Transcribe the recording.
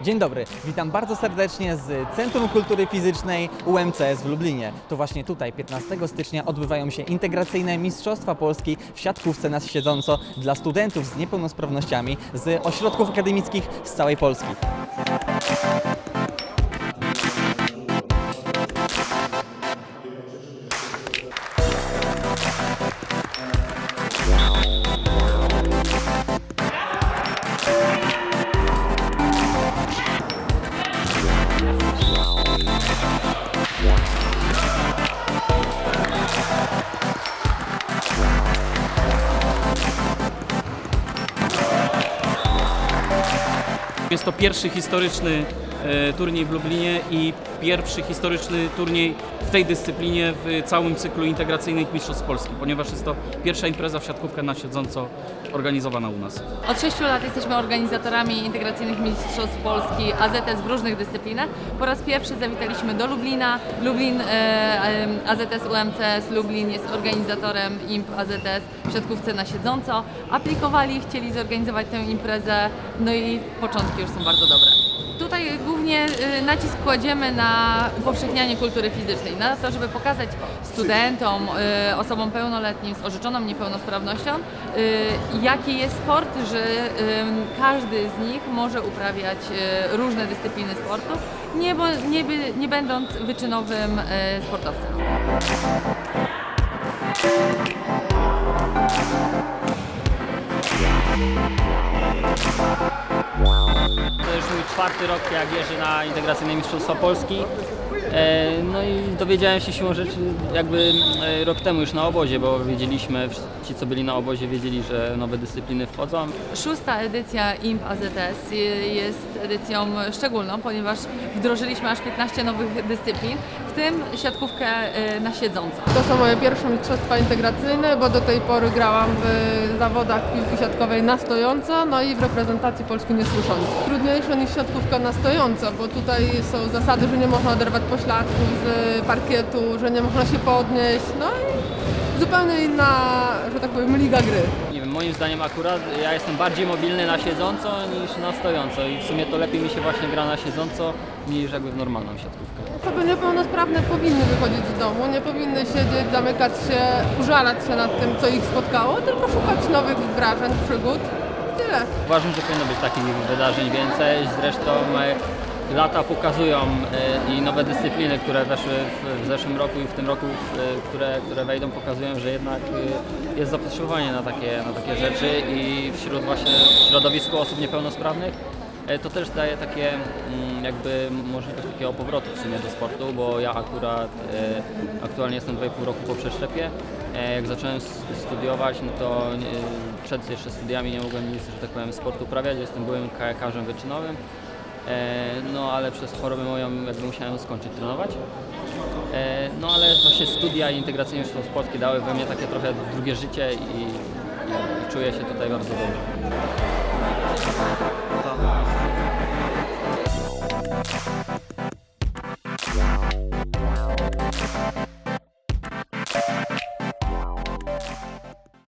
Dzień dobry, witam bardzo serdecznie z Centrum Kultury Fizycznej UMCS w Lublinie. To właśnie tutaj 15 stycznia odbywają się integracyjne Mistrzostwa Polski w siatkówce na siedząco dla studentów z niepełnosprawnościami z ośrodków akademickich z całej Polski. Jest to pierwszy historyczny turniej w Lublinie i pierwszy historyczny turniej w tej dyscyplinie w całym cyklu integracyjnych Mistrzostw Polski, ponieważ jest to pierwsza impreza w siatkówkę na siedząco organizowana u nas. Od 6 lat jesteśmy organizatorami integracyjnych mistrzostw Polski AZS w różnych dyscyplinach. Po raz pierwszy zawitaliśmy do Lublina. Lublin, e, e, AZS UMCS Lublin jest organizatorem IMP AZS w siatkówce na siedząco. Aplikowali, chcieli zorganizować tę imprezę, no i początki już są bardzo dobre. Tutaj głównie y, nacisk kładziemy na upowszechnianie kultury fizycznej, na to, żeby pokazać studentom, y, osobom pełnoletnim z orzeczoną niepełnosprawnością, y, jaki jest sport, że każdy z nich może uprawiać różne dyscypliny sportu, nie, nie, nie będąc wyczynowym sportowcem. To już czwarty rok, jak jeżdżę na integracyjne Mistrzostwa Polski. E, No i dowiedziałem się siłą rzeczy jakby e, rok temu już na obozie, bo wiedzieliśmy, ci co byli na obozie wiedzieli, że nowe dyscypliny wchodzą. Szósta edycja IMP AZS jest edycją szczególną, ponieważ wdrożyliśmy aż 15 nowych dyscyplin, w tym siatkówkę y, na siedząco. To są moje pierwsze mistrzostwa integracyjne, bo do tej pory grałam w zawodach piłki siatkowej na stojąco, no i w reprezentacji Polski niesłysząco. Trudniejsze niż siatkówka na stojąco, bo tutaj są zasady, że nie można oderwać pośladków z parkietu, że nie można się podnieść, no i zupełnie inna, że tak powiem, liga gry. Nie wiem, moim zdaniem akurat ja jestem bardziej mobilny na siedząco niż na stojąco i w sumie to lepiej mi się właśnie gra na siedząco niż jakby w normalną siatkówkę. Osoby niepełnosprawne powinny wychodzić z domu, nie powinny siedzieć, zamykać się, użalać się nad tym, co ich spotkało, tylko szukać nowych wrażeń, przygód. Tyle. Uważam, że powinno być takich wydarzeń więcej. Zresztą e, lata pokazują e, i nowe dyscypliny, które weszły w, zeszłym roku i w tym roku, które, które wejdą, pokazują, że jednak e, jest zapotrzebowanie na takie, na takie rzeczy i wśród właśnie w środowisku osób niepełnosprawnych e, to też daje takie mm, jakby możliwość takiego powrotu w sumie do sportu, bo ja akurat aktualnie jestem 2,5 roku po przeszczepie. Jak zacząłem studiować, no to przed jeszcze studiami nie mogłem nic, że tak powiem, sportu uprawiać. Jestem byłym kajakarzem wyczynowym, E, no ale przez chorobę moją jakby musiałem skończyć trenować. E, no ale właśnie studia i integracyjne sztuki sportki dały we mnie takie trochę drugie życie i, i czuję się tutaj bardzo dobrze.